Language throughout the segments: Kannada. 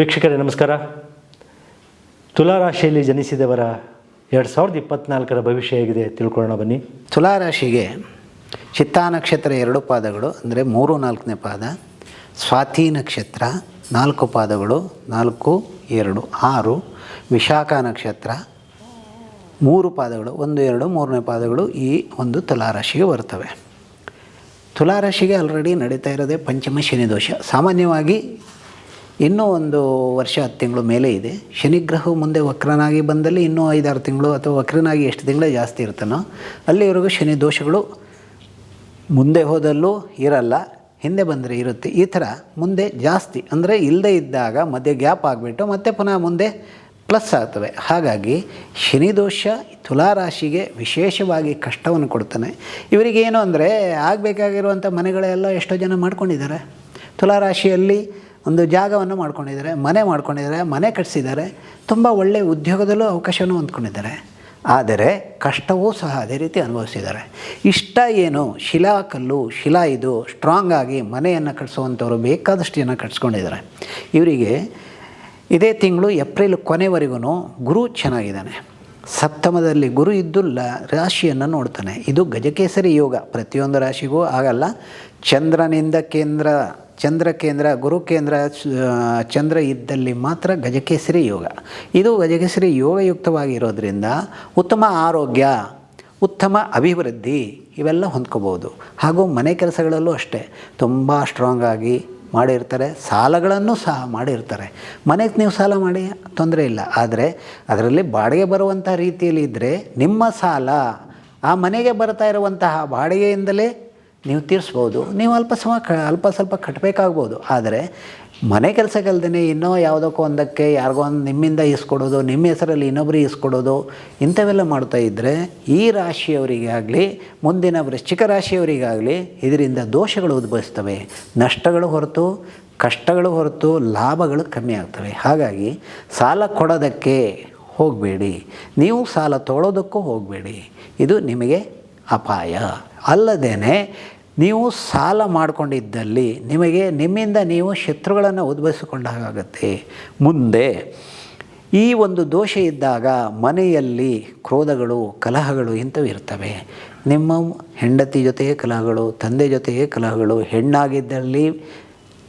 ವೀಕ್ಷಕರೇ, ನಮಸ್ಕಾರ. ತುಲಾರಾಶಿಯಲ್ಲಿ ಜನಿಸಿದವರ ಎರಡು ಸಾವಿರದ ಇಪ್ಪತ್ನಾಲ್ಕರ ಭವಿಷ್ಯ ಹೇಗಿದೆ ತಿಳ್ಕೊಳ್ಳೋಣ ಬನ್ನಿ. ತುಲಾರಾಶಿಗೆ ಚಿತ್ತಾ ನಕ್ಷತ್ರ ಎರಡು ಪಾದಗಳು, ಅಂದರೆ ಮೂರು ನಾಲ್ಕನೇ ಪಾದ, ಸ್ವಾತಿ ನಕ್ಷತ್ರ ನಾಲ್ಕು ಪಾದಗಳು, ನಾಲ್ಕು, ಎರಡು, ಆರು, ವಿಶಾಖ ನಕ್ಷತ್ರ ಮೂರು ಪಾದಗಳು, ಒಂದು, ಎರಡು, ಮೂರನೇ ಪಾದಗಳು ಈ ಒಂದು ತುಲಾರಾಶಿಗೆ ಬರ್ತವೆ ತುಲಾರಾಶಿಗೆ ಆಲ್ರೆಡಿ ನಡೀತಾ ಇರೋದೇ ಪಂಚಮ ಶನಿ ದೋಷ. ಸಾಮಾನ್ಯವಾಗಿ ಇನ್ನೂ ಒಂದು ವರ್ಷ, ಹತ್ತು ತಿಂಗಳು ಮೇಲೆ ಇದೆ. ಶನಿಗ್ರಹವು ಮುಂದೆ ವಕ್ರನಾಗಿ ಬಂದಲ್ಲಿ ಇನ್ನೂ ಐದಾರು ತಿಂಗಳು ಅಥವಾ ವಕ್ರನಾಗಿ ಎಷ್ಟು ತಿಂಗಳೇ ಜಾಸ್ತಿ ಇರ್ತಾನೋ ಅಲ್ಲಿವರೆಗೂ ಶನಿ ದೋಷಗಳು ಮುಂದೆ ಹೋದಲ್ಲೂ ಇರಲ್ಲ, ಹಿಂದೆ ಬಂದರೆ ಇರುತ್ತೆ. ಈ ಥರ ಮುಂದೆ ಜಾಸ್ತಿ, ಅಂದರೆ ಇಲ್ಲದೇ ಇದ್ದಾಗ ಮಧ್ಯೆ ಗ್ಯಾಪ್ ಆಗಿಬಿಟ್ಟು ಮತ್ತೆ ಪುನಃ ಮುಂದೆ ಪ್ಲಸ್ ಆಗ್ತವೆ. ಹಾಗಾಗಿ ಶನಿದೋಷ ತುಲಾರಾಶಿಗೆ ವಿಶೇಷವಾಗಿ ಕಷ್ಟವನ್ನು ಕೊಡ್ತಾನೆ. ಇವರಿಗೇನು ಅಂದರೆ ಆಗಬೇಕಾಗಿರುವಂಥ ಮನೆಗಳೆಲ್ಲ ಎಷ್ಟೋ ಜನ ಮಾಡ್ಕೊಂಡಿದ್ದಾರೆ. ತುಲಾರಾಶಿಯಲ್ಲಿ ಒಂದು ಜಾಗವನ್ನು ಮಾಡ್ಕೊಂಡಿದ್ದಾರೆ, ಮನೆ ಮಾಡ್ಕೊಂಡಿದ್ದಾರೆ, ಮನೆ ಕಟ್ಟಿಸಿದ್ದಾರೆ ತುಂಬ ಒಳ್ಳೆಯ ಉದ್ಯೋಗದಲ್ಲೂ ಅವಕಾಶವನ್ನು ಹೊಂದ್ಕೊಂಡಿದ್ದಾರೆ. ಆದರೆ ಕಷ್ಟವೂ ಸಹ ಅದೇ ರೀತಿ ಅನುಭವಿಸಿದ್ದಾರೆ. ಇಷ್ಟ ಏನು? ಶಿಲಾ ಕಲ್ಲು, ಶಿಲಾ ಇದು ಸ್ಟ್ರಾಂಗ್ ಆಗಿ ಮನೆಯನ್ನು ಕಟ್ಟಿಸುವಂಥವ್ರು ಬೇಕಾದಷ್ಟು ಜನ ಕಟ್ಸ್ಕೊಂಡಿದ್ದಾರೆ. ಇವರಿಗೆ ಇದೇ ತಿಂಗಳು ಏಪ್ರಿಲ್ ಕೊನೆವರೆಗೂ ಗುರು ಚೆನ್ನಾಗಿದ್ದಾನೆ. ಸಪ್ತಮದಲ್ಲಿ ಗುರು ಇದ್ದು ರಾಶಿಯನ್ನು ನೋಡ್ತಾನೆ. ಇದು ಗಜಕೇಸರಿ ಯೋಗ. ಪ್ರತಿಯೊಂದು ರಾಶಿಗೂ ಆಗಲ್ಲ. ಚಂದ್ರನಿಂದ ಕೇಂದ್ರ ಚಂದ್ರ ಕೇಂದ್ರ ಗುರು ಕೇಂದ್ರ ಚಂದ್ರ ಇದ್ದಲ್ಲಿ ಮಾತ್ರ ಗಜಕೇಸರಿ ಯೋಗ. ಇದು ಗಜಕೇಸರಿ ಯೋಗಯುಕ್ತವಾಗಿರೋದ್ರಿಂದ ಉತ್ತಮ ಆರೋಗ್ಯ, ಉತ್ತಮ ಅಭಿವೃದ್ಧಿ ಇವೆಲ್ಲ ಹೊಂದ್ಕೋಬೋದು. ಹಾಗೂ ಮನೆ ಕೆಲಸಗಳಲ್ಲೂ ಅಷ್ಟೇ, ತುಂಬ ಸ್ಟ್ರಾಂಗ್ ಆಗಿ ಮಾಡಿರ್ತಾರೆ, ಸಾಲಗಳನ್ನು ಸಹ ಮಾಡಿರ್ತಾರೆ. ಮನೆಗೆ ನೀವು ಸಾಲ ಮಾಡಿ, ತೊಂದರೆ ಇಲ್ಲ. ಆದರೆ ಅದರಲ್ಲಿ ಬಾಡಿಗೆ ಬರುವಂಥ ರೀತಿಯಲ್ಲಿ ಇದ್ದರೆ ನಿಮ್ಮ ಸಾಲ, ಆ ಮನೆಗೆ ಬರ್ತಾ ಇರುವಂತಹ ಬಾಡಿಗೆಯಿಂದಲೇ ನೀವು ತೀರಿಸ್ಬೋದು. ನೀವು ಅಲ್ಪ ಸಮ ಕ, ಅಲ್ಪ ಸ್ವಲ್ಪ ಕಟ್ಟಬೇಕಾಗ್ಬೋದು ಆದರೆ ಮನೆ ಕೆಲಸಕ್ಕಲ್ದೇ ಇನ್ನೂ ಯಾವುದಕ್ಕೋ ಒಂದಕ್ಕೆ ಯಾರಿಗೋ ಒಂದು ನಿಮ್ಮಿಂದ ಇಸ್ಕೊಡೋದು ನಿಮ್ಮ ಹೆಸರಲ್ಲಿ ಇನ್ನೊಬ್ಬರಿಗೆ ಇಸ್ಕೊಡೋದು ಇಂಥವೆಲ್ಲ ಮಾಡ್ತಾ ಇದ್ದರೆ ಈ ರಾಶಿಯವರಿಗಾಗಲಿ, ಮುಂದಿನ ವೃಶ್ಚಿಕ ರಾಶಿಯವರಿಗಾಗಲಿ ಇದರಿಂದ ದೋಷಗಳು ಉದ್ಭವಿಸ್ತವೆ. ನಷ್ಟಗಳು ಹೊರತು, ಕಷ್ಟಗಳು ಹೊರತು ಲಾಭಗಳು ಕಮ್ಮಿ ಆಗ್ತವೆ. ಹಾಗಾಗಿ ಸಾಲ ಕೊಡೋದಕ್ಕೆ ಹೋಗಬೇಡಿ. ನೀವು ಸಾಲ ತೊಗೊಳೋದಕ್ಕೂ ಹೋಗಬೇಡಿ. ಇದು ನಿಮಗೆ ಅಪಾಯ. ಅಲ್ಲದೇ ನೀವು ಸಾಲ ಮಾಡಿಕೊಂಡಿದ್ದಲ್ಲಿ ನಿಮಗೆ ನಿಮ್ಮಿಂದ ನೀವು ಶತ್ರುಗಳನ್ನು ಉದ್ಭವಿಸಿಕೊಂಡ ಹಾಗಾಗತ್ತೆ. ಮುಂದೆ ಈ ಒಂದು ದೋಷ ಇದ್ದಾಗ ಮನೆಯಲ್ಲಿ ಕ್ರೋಧಗಳು, ಕಲಹಗಳು ಇಂಥವು ಇರ್ತವೆ. ನಿಮ್ಮ ಹೆಂಡತಿ ಜೊತೆಗೆ ಕಲಹಗಳು, ತಂದೆ ಜೊತೆಗೆ ಕಲಹಗಳು, ಹೆಣ್ಣಾಗಿದ್ದಲ್ಲಿ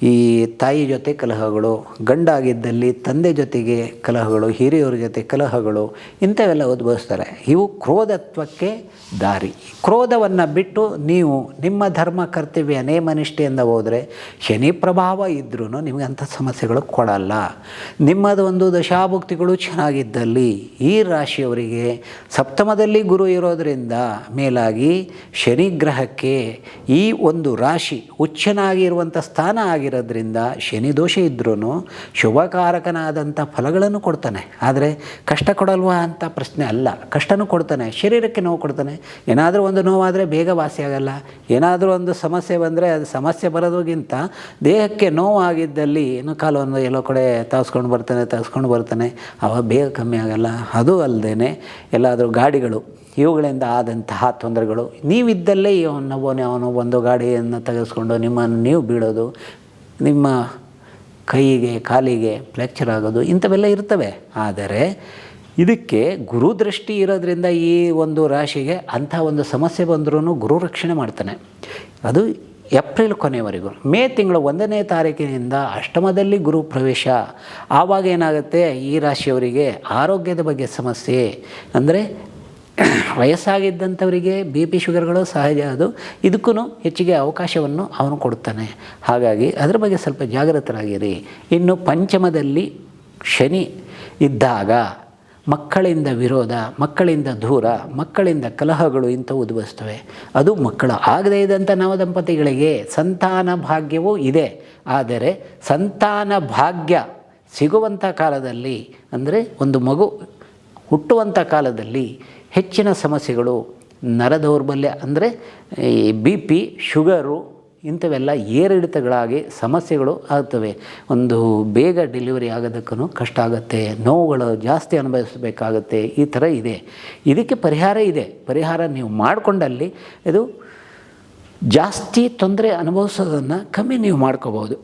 ಈ ತಾಯಿ ಜೊತೆ ಕಲಹಗಳು, ಗಂಡಾಗಿದ್ದಲ್ಲಿ ತಂದೆ ಜೊತೆಗೆ ಕಲಹಗಳು, ಹಿರಿಯವ್ರ ಜೊತೆ ಕಲಹಗಳು, ಇಂಥವೆಲ್ಲ ಉದ್ಭವಿಸ್ತಾರೆ. ಇವು ಕ್ರೋಧತ್ವಕ್ಕೆ ದಾರಿ. ಕ್ರೋಧವನ್ನು ಬಿಟ್ಟು ನೀವು ನಿಮ್ಮ ಧರ್ಮ ಕರ್ತವ್ಯ ನೇಮನಿಷ್ಠೆಯಿಂದ ಹೋದರೆ ಶನಿ ಪ್ರಭಾವ ಇದ್ರೂ ನಿಮಗೆ ಅಂಥ ಸಮಸ್ಯೆಗಳು ಕೊಡಲ್ಲ. ನಿಮ್ಮದು ಒಂದು ದಶಾಭುಕ್ತಿಗಳು ಚೆನ್ನಾಗಿದ್ದಲ್ಲಿ ಈ ರಾಶಿಯವರಿಗೆ ಸಪ್ತಮದಲ್ಲಿ ಗುರು ಇರೋದರಿಂದ ಮೇಲಾಗಿ ಶನಿ ಗ್ರಹಕ್ಕೆ ಈ ಒಂದು ರಾಶಿ ಹುಚ್ಚನಾಗಿರುವಂಥ ಸ್ಥಾನ ಆಗಿರೋದ್ರಿಂದ ಶನಿ ದೋಷ ಇದ್ರೂ ಶುಭಕಾರಕನಾದಂಥ ಫಲಗಳನ್ನು ಕೊಡ್ತಾನೆ. ಆದರೆ ಕಷ್ಟ ಕೊಡಲ್ವಾ ಅಂತ ಪ್ರಶ್ನೆ ಅಲ್ಲ. ಕಷ್ಟನೂ ಕೊಡ್ತಾನೆ, ಶರೀರಕ್ಕೆ ನೋವು ಕೊಡ್ತಾನೆ. ಏನಾದರೂ ಒಂದು ನೋವಾದರೆ ಬೇಗ ವಾಸಿ ಆಗಲ್ಲ. ಏನಾದರೂ ಒಂದು ಸಮಸ್ಯೆ ಬಂದರೆ ಅದು ಸಮಸ್ಯೆ ಬರೋದಕ್ಕಿಂತ ದೇಹಕ್ಕೆ ನೋವಾಗಿದ್ದಲ್ಲಿ ಏನು ಒಂದು ಎಲ್ಲೋ ಕಡೆ ತಾಸ್ಕೊಂಡು ಬರ್ತಾನೆ ತಾಸ್ಕೊಂಡು ಬರ್ತಾನೆ. ಅವಾಗ ಬೇಗ ಕಮ್ಮಿ ಆಗಲ್ಲ. ಅದು ಅಲ್ಲದೇ ಎಲ್ಲಾದರೂ ಗಾಡಿಗಳು, ಇವುಗಳಿಂದ ಆದಂತಹ ತೊಂದರೆಗಳು. ನೀವಿದ್ದಲ್ಲೇ ಅವನು ಅವನು ಒಂದು ಗಾಡಿಯನ್ನು ತೆಗೆಸ್ಕೊಂಡು ನಿಮ್ಮನ್ನು ನೀವು ಬೀಳೋದು ನಿಮ್ಮ ಕೈಗೆ, ಕಾಲಿಗೆ ಫ್ರ್ಯಾಕ್ಚರ್ ಆಗೋದು ಇಂಥವೆಲ್ಲ ಇರ್ತವೆ. ಆದರೆ ಇದಕ್ಕೆ ಗುರು ದೃಷ್ಟಿ ಇರೋದ್ರಿಂದ ಈ ಒಂದು ರಾಶಿಗೆ ಅಂಥ ಒಂದು ಸಮಸ್ಯೆ ಬಂದರೂ ಗುರು ರಕ್ಷಣೆ ಮಾಡ್ತಾನೆ. ಅದು ಏಪ್ರಿಲ್ ಕೊನೆಯವರೆಗೂ ಮೇ ತಿಂಗಳು ಒಂದನೇ ತಾರೀಕಿನಿಂದ ಅಷ್ಟಮದಲ್ಲಿ ಗುರು ಪ್ರವೇಶ. ಆವಾಗ ಏನಾಗುತ್ತೆ? ಈ ರಾಶಿಯವರಿಗೆ ಆರೋಗ್ಯದ ಬಗ್ಗೆ ಸಮಸ್ಯೆ. ಅಂದರೆ ವಯಸ್ಸಾಗಿದ್ದಂಥವರಿಗೆ ಬಿ ಪಿ ಶುಗರ್ಗಳು ಸಹಜ ಅದು. ಇದಕ್ಕೂ ಹೆಚ್ಚಿಗೆ ಅವಕಾಶವನ್ನು ಅವನು ಕೊಡುತ್ತಾನೆ ಹಾಗಾಗಿ ಅದರ ಬಗ್ಗೆ ಸ್ವಲ್ಪ ಜಾಗೃತರಾಗಿರಿ. ಇನ್ನು ಪಂಚಮದಲ್ಲಿ ಶನಿ ಇದ್ದಾಗ ಮಕ್ಕಳಿಂದ ವಿರೋಧ, ಮಕ್ಕಳಿಂದ ದೂರ, ಮಕ್ಕಳಿಂದ ಕಲಹಗಳು ಇಂಥವು ಉದ್ಭವಿಸ್ತವೆ. ಅದು ಮಕ್ಕಳು ಆಗದೇ ಇದ್ದಂಥ ನವದಂಪತಿಗಳಿಗೆ ಸಂತಾನ ಭಾಗ್ಯವೂ ಇದೆ. ಆದರೆ ಸಂತಾನ ಭಾಗ್ಯ ಸಿಗುವಂಥ ಕಾಲದಲ್ಲಿ, ಅಂದರೆ ಒಂದು ಮಗು ಹುಟ್ಟುವಂಥ ಕಾಲದಲ್ಲಿ ಹೆಚ್ಚಿನ ಸಮಸ್ಯೆಗಳು ನರ ದೌರ್ಬಲ್ಯ ಅಂದರೆ ಈ ಬಿ ಪಿ, ಶುಗರು ಇಂಥವೆಲ್ಲ ಏರಿಳಿತಗಳಾಗಿ ಸಮಸ್ಯೆಗಳು ಆಗ್ತವೆ. ಒಂದು ಬೇಗ ಡೆಲಿವರಿ ಆಗೋದಕ್ಕೂ ಕಷ್ಟ ಆಗುತ್ತೆ, ನೋವುಗಳು ಜಾಸ್ತಿ ಅನುಭವಿಸಬೇಕಾಗತ್ತೆ, ಈ ಥರ ಇದೆ. ಇದಕ್ಕೆ ಪರಿಹಾರ ಇದೆ. ಪರಿಹಾರ ನೀವು ಮಾಡಿಕೊಂಡಲ್ಲಿ ಇದು ಜಾಸ್ತಿ ತೊಂದರೆ ಅನುಭವಿಸೋದನ್ನು ಕಮ್ಮಿ ನೀವು ಮಾಡ್ಕೋಬೋದು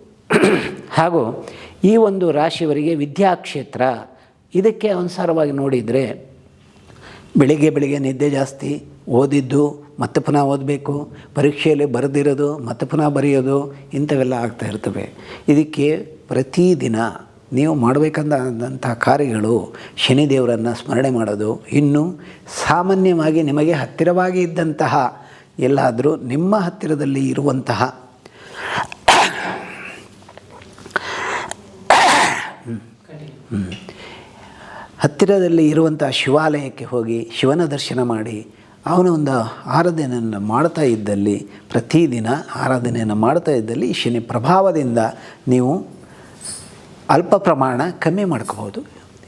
ಹಾಗೂ ಈ ಒಂದು ರಾಶಿಯವರಿಗೆ ವಿದ್ಯಾಕ್ಷೇತ್ರ, ಇದಕ್ಕೆ ಅನುಸಾರವಾಗಿ ನೋಡಿದರೆ ಬೆಳಿಗ್ಗೆ ಬೆಳಿಗ್ಗೆ ನಿದ್ದೆ ಜಾಸ್ತಿ, ಓದಿದ್ದು, ಮತ್ತೆ ಪುನಃ ಓದಬೇಕು, ಪರೀಕ್ಷೆಯಲ್ಲಿ ಬರೆದಿರೋದು, ಮತ್ತೆ ಪುನಃ ಬರೆಯೋದು, ಇಂಥವೆಲ್ಲ ಆಗ್ತಾ ಇರ್ತವೆ. ಇದಕ್ಕೆ ಪ್ರತಿದಿನ ನೀವು ಮಾಡಬೇಕಂದಂಥ ಕಾರ್ಯಗಳು ಶನಿದೇವರನ್ನು ಸ್ಮರಣೆ ಮಾಡೋದು. ಇನ್ನು ಸಾಮಾನ್ಯವಾಗಿ ನಿಮಗೆ ಹತ್ತಿರವಾಗಿ ಇದ್ದಂತಹ ಎಲ್ಲಾದರೂ ನಿಮ್ಮ ಹತ್ತಿರದಲ್ಲಿ ಇರುವಂತಹ ಹತ್ತಿರದಲ್ಲಿ ಇರುವಂಥ ಶಿವಾಲಯಕ್ಕೆ ಹೋಗಿ ಶಿವನ ದರ್ಶನ ಮಾಡಿ, ಅವನ ಒಂದು ಆರಾಧನೆಯನ್ನು ಮಾಡ್ತಾ ಇದ್ದಲ್ಲಿ, ಪ್ರತಿದಿನ ಆರಾಧನೆಯನ್ನು ಮಾಡ್ತಾ ಇದ್ದಲ್ಲಿ ಶನಿ ಪ್ರಭಾವದಿಂದ ನೀವು ಅಲ್ಪ ಪ್ರಮಾಣ ಕಮ್ಮಿ ಮಾಡ್ಕೋಬೋದು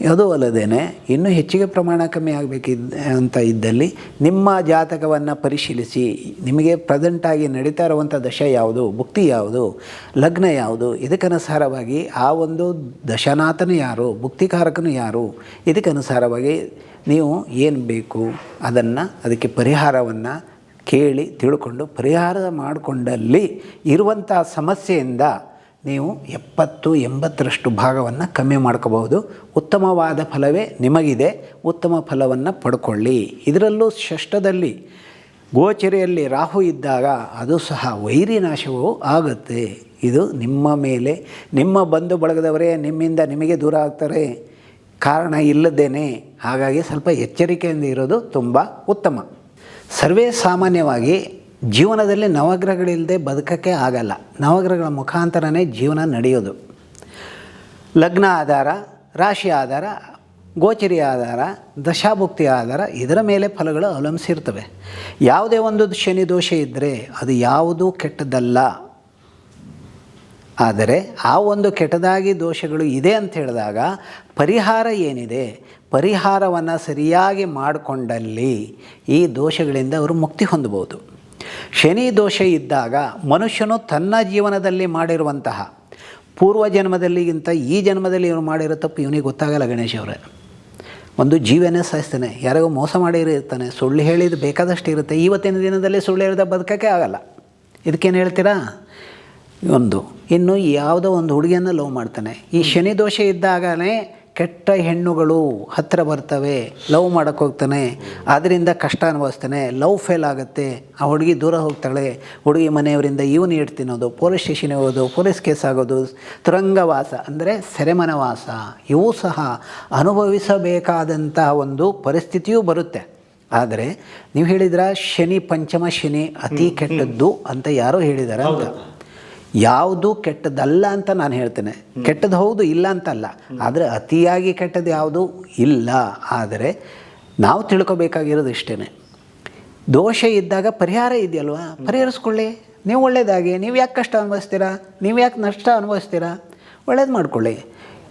ಅದು ಅಲ್ಲದೇ ಇನ್ನೂ ಹೆಚ್ಚಿಗೆ ಪ್ರಮಾಣ ಕಮ್ಮಿ ಆಗಬೇಕಿದ್ದ ಅಂತ ಇದ್ದಲ್ಲಿ ನಿಮ್ಮ ಜಾತಕವನ್ನು ಪರಿಶೀಲಿಸಿ, ನಿಮಗೆ ಪ್ರೆಸೆಂಟಾಗಿ ನಡೀತಾ ಇರುವಂಥ ದಶ ಯಾವುದು, ಭುಕ್ತಿ ಯಾವುದು, ಲಗ್ನ ಯಾವುದು, ಇದಕ್ಕನುಸಾರವಾಗಿ ಆ ಒಂದು ದಶನಾಥನು ಯಾರು, ಭುಕ್ತಿಕಾರಕನು ಯಾರು, ಇದಕ್ಕನುಸಾರವಾಗಿ ನೀವು ಏನು ಬೇಕು ಅದನ್ನು ಅದಕ್ಕೆ ಪರಿಹಾರವನ್ನು ಕೇಳಿ ತಿಳ್ಕೊಂಡು ಪರಿಹಾರ ಮಾಡಿಕೊಂಡಲ್ಲಿ ಇರುವಂಥ ಸಮಸ್ಯೆಯಿಂದ ನೀವು ಎಪ್ಪತ್ತು, ಎಂಬತ್ತರಷ್ಟು ಭಾಗವನ್ನು ಕಮ್ಮಿ ಮಾಡ್ಕೋಬಹುದು. ಉತ್ತಮವಾದ ಫಲವೇ ನಿಮಗಿದೆ. ಉತ್ತಮ ಫಲವನ್ನು ಪಡ್ಕೊಳ್ಳಿ. ಇದರಲ್ಲೂ ಷಷ್ಠದಲ್ಲಿ ಗೋಚರಿಯಲ್ಲಿ ರಾಹು ಇದ್ದಾಗ ಅದು ಸಹ ವೈರಿ ನಾಶವೂ ಆಗುತ್ತೆ. ಇದು ನಿಮ್ಮ ಮೇಲೆ, ನಿಮ್ಮ ಬಂಧು ಬಳಗದವರೇ, ನಿಮ್ಮಿಂದ ನಿಮಗೆ ದೂರ ಆಗ್ತಾರೆ. ಕಾರಣ ಇಲ್ಲದೇನೆ. ಹಾಗಾಗಿ ಸ್ವಲ್ಪ ಎಚ್ಚರಿಕೆಯಿಂದ ಇರೋದು ತುಂಬ ಉತ್ತಮ. ಸರ್ವೇ ಸಾಮಾನ್ಯವಾಗಿ ಜೀವನದಲ್ಲಿ ನವಗ್ರಹಗಳಿಲ್ಲದೆ ಬದುಕೋಕ್ಕೆ ಆಗಲ್ಲ. ನವಗ್ರಹಗಳ ಮುಖಾಂತರನೇ ಜೀವನ ನಡೆಯೋದು. ಲಗ್ನ ಆಧಾರ, ರಾಶಿ ಆಧಾರ, ಗೋಚರಿ ಆಧಾರ, ದಶಾಭುಕ್ತಿ ಆಧಾರ, ಇದರ ಮೇಲೆ ಫಲಗಳು ಅವಲಂಬಿಸಿರ್ತವೆ. ಯಾವುದೇ ಒಂದು ಶನಿ ದೋಷ ಇದ್ದರೆ ಅದು ಯಾವುದೂ ಕೆಟ್ಟದ್ದಲ್ಲ. ಆದರೆ ಆ ಒಂದು ಕೆಟ್ಟದಾಗಿ ದೋಷಗಳು ಇದೆ ಅಂತ ಹೇಳಿದಾಗ ಪರಿಹಾರ ಏನಿದೆ? ಪರಿಹಾರವನ್ನು ಸರಿಯಾಗಿ ಮಾಡಿಕೊಂಡಲ್ಲಿ ಈ ದೋಷಗಳಿಂದ ಅವರು ಮುಕ್ತಿ ಹೊಂದಬಹುದು. ಶನಿ ದೋಷ ಇದ್ದಾಗ ಮನುಷ್ಯನು ತನ್ನ ಜೀವನದಲ್ಲಿ ಮಾಡಿರುವಂತಹ ಪೂರ್ವ ಜನ್ಮದಲ್ಲಿಗಿಂತ ಈ ಜನ್ಮದಲ್ಲಿ ಇವನು ಮಾಡಿರೋ ತಪ್ಪು ಇವನಿಗೆ ಗೊತ್ತಾಗಲ್ಲ ಗಣೇಶ್ ಅವರೇ. ಒಂದು ಜೀವನೇ ಸಾಯಿಸ್ತಾನೆ, ಯಾರಿಗೋ ಮೋಸ ಮಾಡಿರ್ತಾನೆ ಸುಳ್ಳು ಹೇಳಿದ್ದು ಬೇಕಾದಷ್ಟು ಇರುತ್ತೆ. ಇವತ್ತಿನ ದಿನದಲ್ಲಿ ಸುಳ್ಳು ಹೇಳಿದ ಬದುಕೋಕ್ಕೆ ಆಗಲ್ಲ. ಇದಕ್ಕೇನು ಹೇಳ್ತೀರಾ? ಒಂದು, ಇನ್ನು ಯಾವುದೋ ಒಂದು ಹುಡುಗಿಯನ್ನು ಲವ್ ಮಾಡ್ತಾನೆ. ಈ ಶನಿ ದೋಷ ಇದ್ದಾಗಲೇ ಕೆಟ್ಟ ಹೆಣ್ಣುಗಳು ಹತ್ತಿರ ಬರ್ತವೆ ಲವ್ ಮಾಡೋಕ್ಕೆ ಹೋಗ್ತಾನೆ ಅದರಿಂದ ಕಷ್ಟ ಅನುಭವಿಸ್ತಾನೆ ಲವ್ ಫೇಲ್ ಆಗುತ್ತೆ ಆ ಹುಡುಗಿ ದೂರ ಹೋಗ್ತಾಳೆ ಹುಡುಗಿ ಮನೆಯವರಿಂದ ಇವನು ಇಟ್ಟು ತಿನ್ನೋದು ಪೊಲೀಸ್ ಸ್ಟೇಷನ್ಗೆ ಹೋಗೋದು ಪೊಲೀಸ್ ಕೇಸ್ ಆಗೋದು ತುರಂಗವಾಸ ಅಂದರೆ ಸೆರೆಮನವಾಸ ಇವು ಸಹ ಅನುಭವಿಸಬೇಕಾದಂತಹ ಒಂದು ಪರಿಸ್ಥಿತಿಯೂ ಬರುತ್ತೆ. ಆದರೆ ನೀವು ಹೇಳಿದ್ರ ಶನಿ ಪಂಚಮ ಶನಿ ಅತಿ ಕೆಟ್ಟದ್ದು ಅಂತ ಯಾರೋ ಹೇಳಿದ್ದಾರೆ ಅಂತ. ಯಾವುದು ಕೆಟ್ಟದ್ದಲ್ಲ ಅಂತ ನಾನು ಹೇಳ್ತೇನೆ. ಕೆಟ್ಟದ್ದು ಹೌದು ಇಲ್ಲ ಅಂತಲ್ಲ. ಆದರೆ ಅತಿಯಾಗಿ ಕೆಟ್ಟದ್ದು ಯಾವುದು? ಇಲ್ಲ. ಆದರೆ ನಾವು ತಿಳ್ಕೊಬೇಕಾಗಿರೋದು ಇಷ್ಟೇ ದೋಷ ಇದ್ದಾಗ ಪರಿಹಾರ ಇದೆಯಲ್ವಾ? ಪರಿಹರಿಸ್ಕೊಳ್ಳಿ. ನೀವು ಒಳ್ಳೆಯದಾಗಿ ನೀವು ಯಾಕೆ ಕಷ್ಟ ಅನುಭವಿಸ್ತೀರಾ? ನೀವು ಯಾಕೆ ನಷ್ಟ ಅನುಭವಿಸ್ತೀರಾ? ಒಳ್ಳೇದು ಮಾಡ್ಕೊಳ್ಳಿ.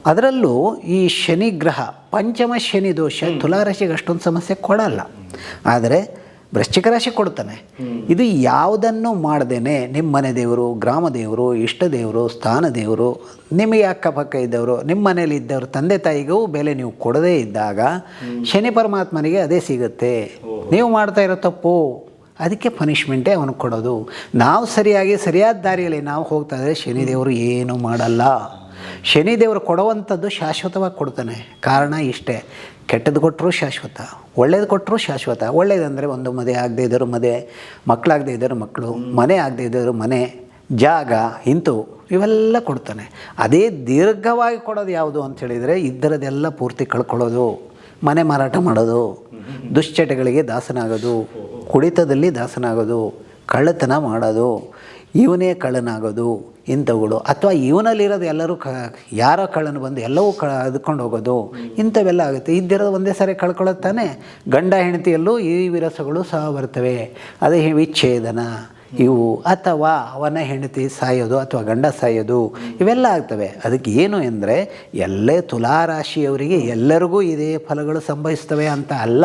ಅದರಲ್ಲೂ ಈ ಶನಿ ಗ್ರಹ ಪಂಚಮ ಶನಿ ದೋಷ ತುಲಾರಾಶಿಗೆ ಅಷ್ಟೊಂದು ಸಮಸ್ಯೆ ಕೊಡಲ್ಲ. ಆದರೆ ವೃಶ್ಚಿಕ ರಾಶಿ ಕೊಡ್ತಾನೆ ಇದು ಯಾವುದನ್ನು ಮಾಡ್ದೇನೆ ನಿಮ್ಮ ಮನೆ ದೇವರು ಗ್ರಾಮ ದೇವರು ಇಷ್ಟ ದೇವರು ಸ್ಥಾನ ದೇವರು ನಿಮಗೆ ಅಕ್ಕಪಕ್ಕ ಇದ್ದವರು ನಿಮ್ಮ ಮನೇಲಿ ಇದ್ದವರು ತಂದೆ ತಾಯಿಗೂ ಬೆಲೆ ನೀವು ಕೊಡದೇ ಇದ್ದಾಗ ಶನಿ ಪರಮಾತ್ಮನಿಗೆ ಅದೇ ಸಿಗುತ್ತೆ. ನೀವು ಮಾಡ್ತಾ ಇರೋ ತಪ್ಪು ಅದಕ್ಕೆ ಪನಿಷ್ಮೆಂಟೇ ಅವನು ಕೊಡೋದು. ನಾವು ಸರಿಯಾಗಿ ಸರಿಯಾದ ದಾರಿಯಲ್ಲಿ ನಾವು ಹೋಗ್ತಾ ಇದ್ದರೆ ಶನಿದೇವರು ಏನೂ ಮಾಡಲ್ಲ. ಶನಿದೇವರು ಕೊಡುವಂಥದ್ದು ಶಾಶ್ವತವಾಗಿ ಕೊಡ್ತಾನೆ. ಕಾರಣ ಇಷ್ಟೇ. ಕೆಟ್ಟದ್ದು ಕೊಟ್ಟರು ಶಾಶ್ವತ, ಒಳ್ಳೇದು ಕೊಟ್ಟರು ಶಾಶ್ವತ. ಒಳ್ಳೇದಂದರೆ ಒಂದು ಮದುವೆ ಆಗದೆ ಇದ್ದರು ಮದುವೆ, ಮಕ್ಕಳಾಗದೇ ಇದ್ದರು ಮಕ್ಕಳು, ಮನೆ ಆಗದೆ ಇದ್ದರು ಮನೆ, ಜಾಗ, ಇಂತು ಇವೆಲ್ಲ ಕೊಡ್ತಾನೆ. ಅದೇ ದೀರ್ಘವಾಗಿ ಕೊಡೋದು ಯಾವುದು ಅಂತ ಹೇಳಿದರೆ ಇದ್ದರದೆಲ್ಲ ಪೂರ್ತಿ ಕಳ್ಕೊಳ್ಳೋದು, ಮನೆ ಮಾರಾಟ ಮಾಡೋದು, ದುಶ್ಚಟಗಳಿಗೆ ದಾಸನಾಗೋದು, ಕುಡಿತದಲ್ಲಿ ದಾಸನಾಗೋದು, ಕಳ್ಳತನ ಮಾಡೋದು ಇವನೇ ಕಳ್ಳನಾಗೋದು ಇಂಥವುಗಳು. ಅಥವಾ ಇವನಲ್ಲಿರೋದು ಎಲ್ಲರೂ ಕ, ಯಾರೋ ಕಳ್ಳನು ಬಂದು ಎಲ್ಲವೂ ಕ, ಅದ್ಕೊಂಡು ಹೋಗೋದು, ಇಂಥವೆಲ್ಲ ಆಗುತ್ತೆ. ಇದ್ದಿರೋದು ಒಂದೇ ಸಾರಿ ಕಳ್ಕೊಳ್ಳೋದು ತಾನೇ. ಗಂಡ ಹೆಂಡತಿಯಲ್ಲೂ ಈ ವಿರಸಗಳು ಸಹ ಬರ್ತವೆ. ಅದೇ ವಿಚ್ಛೇದನ, ಇವು. ಅಥವಾ ಅವನ ಹೆಂಡತಿ ಸಾಯೋದು ಅಥವಾ ಗಂಡ ಸಾಯೋದು, ಇವೆಲ್ಲ ಆಗ್ತವೆ. ಅದಕ್ಕೆ ಏನು ಎಂದರೆ, ಎಲ್ಲೇ ತುಲಾರಾಶಿಯವರಿಗೆ ಎಲ್ಲರಿಗೂ ಇದೇ ಫಲಗಳು ಸಂಭವಿಸ್ತವೆ ಅಂತ ಅಲ್ಲ.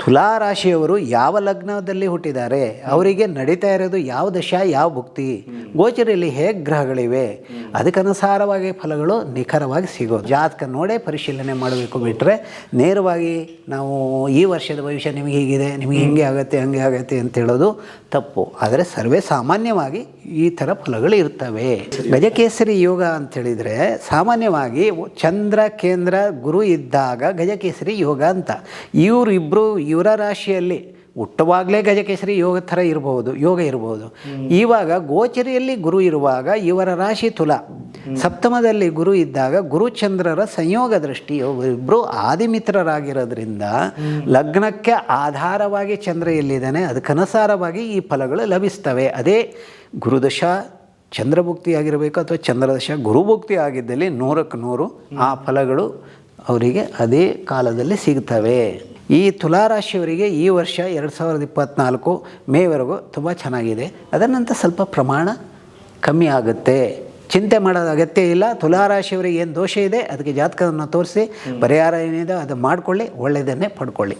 ತುಲಾ ರಾಶಿಯವರು ಯಾವ ಲಗ್ನದಲ್ಲಿ ಹುಟ್ಟಿದ್ದಾರೆ, ಅವರಿಗೆ ನಡೀತಾ ಇರೋದು ಯಾವ ದಶ, ಯಾವ ಭುಕ್ತಿ ಗೋಚರಲ್ಲಿ ಹೇಗೆ ಗ್ರಹಗಳಿವೆ, ಅದಕ್ಕನುಸಾರವಾಗಿ ಫಲಗಳು ನಿಖರವಾಗಿ ಸಿಗೋದು. ಜಾತಕ ನೋಡೇ ಪರಿಶೀಲನೆ ಮಾಡಬೇಕು ಬಿಟ್ಟರೆ ನೇರವಾಗಿ ನಾವು ಈ ವರ್ಷದ ಭವಿಷ್ಯ ನಿಮಗೆ ಹೀಗಿದೆ, ನಿಮಗೆ ಹಿಂಗೆ ಆಗುತ್ತೆ, ಹಂಗೆ ಆಗುತ್ತೆ ಅಂತ ಹೇಳೋದು ತಪ್ಪು. ಆದರೆ ಸರ್ವೇ ಸಾಮಾನ್ಯವಾಗಿ ಈ ಥರ ಫಲಗಳು ಇರ್ತವೆ. ಗಜಕೇಸರಿ ಯೋಗ ಅಂತ ಹೇಳಿದರೆ ಸಾಮಾನ್ಯವಾಗಿ ಚಂದ್ರ, ಕೇಂದ್ರ, ಗುರು ಇದ್ದಾಗ ಗಜಕೇಸರಿ ಯೋಗ ಅಂತ. ಇವರು ಇಬ್ಬರು ಇವರ ರಾಶಿಯಲ್ಲಿ ಹುಟ್ಟುವಾಗಲೇ ಗಜಕೇಸರಿ ಯೋಗ ಥರ ಇರಬಹುದು ಯೋಗ ಇರಬಹುದು ಇವಾಗ ಗೋಚರಿಯಲ್ಲಿ ಗುರು ಇರುವಾಗ ಇವರ ರಾಶಿ ತುಲ. ಸಪ್ತಮದಲ್ಲಿ ಗುರು ಇದ್ದಾಗ ಗುರುಚಂದ್ರರ ಸಂಯೋಗ ದೃಷ್ಟಿ. ಇಬ್ಬರು ಆದಿಮಿತ್ರರಾಗಿರೋದ್ರಿಂದ ಲಗ್ನಕ್ಕೆ ಆಧಾರವಾಗಿ ಚಂದ್ರ ಎಲ್ಲಿದ್ದಾನೆ ಅದಕ್ಕನುಸಾರವಾಗಿ ಈ ಫಲಗಳು ಲಭಿಸ್ತವೆ. ಅದೇ ಗುರುದಶ ಚಂದ್ರಭುಕ್ತಿ ಆಗಿರಬೇಕು ಅಥವಾ ಚಂದ್ರದಶ ಗುರುಭುಕ್ತಿ ಆಗಿದ್ದಲ್ಲಿ ನೂರಕ್ಕೆ ನೂರು ಆ ಫಲಗಳು ಅವರಿಗೆ ಅದೇ ಕಾಲದಲ್ಲಿ ಸಿಗ್ತವೆ. ಈ ತುಲಾರಾಶಿಯವರಿಗೆ ಈ ವರ್ಷ ಎರಡು ಸಾವಿರದ ಇಪ್ಪತ್ತ್ನಾಲ್ಕು ಮೇವರೆಗೂ ತುಂಬ ಚೆನ್ನಾಗಿದೆ. ಅದರ ಸ್ವಲ್ಪ ಪ್ರಮಾಣ ಕಮ್ಮಿ ಆಗುತ್ತೆ. ಚಿಂತೆ ಮಾಡೋದು ಅಗತ್ಯ ಇಲ್ಲ. ತುಲಾರಾಶಿಯವರಿಗೆ ಏನು ದೋಷ ಇದೆ, ಅದಕ್ಕೆ ಜಾತಕವನ್ನು ತೋರಿಸಿ, ಪರಿಹಾರ ಏನಿದೆ ಅದು ಮಾಡಿಕೊಳ್ಳಿ, ಒಳ್ಳೆಯದನ್ನೇ ಪಡ್ಕೊಳ್ಳಿ.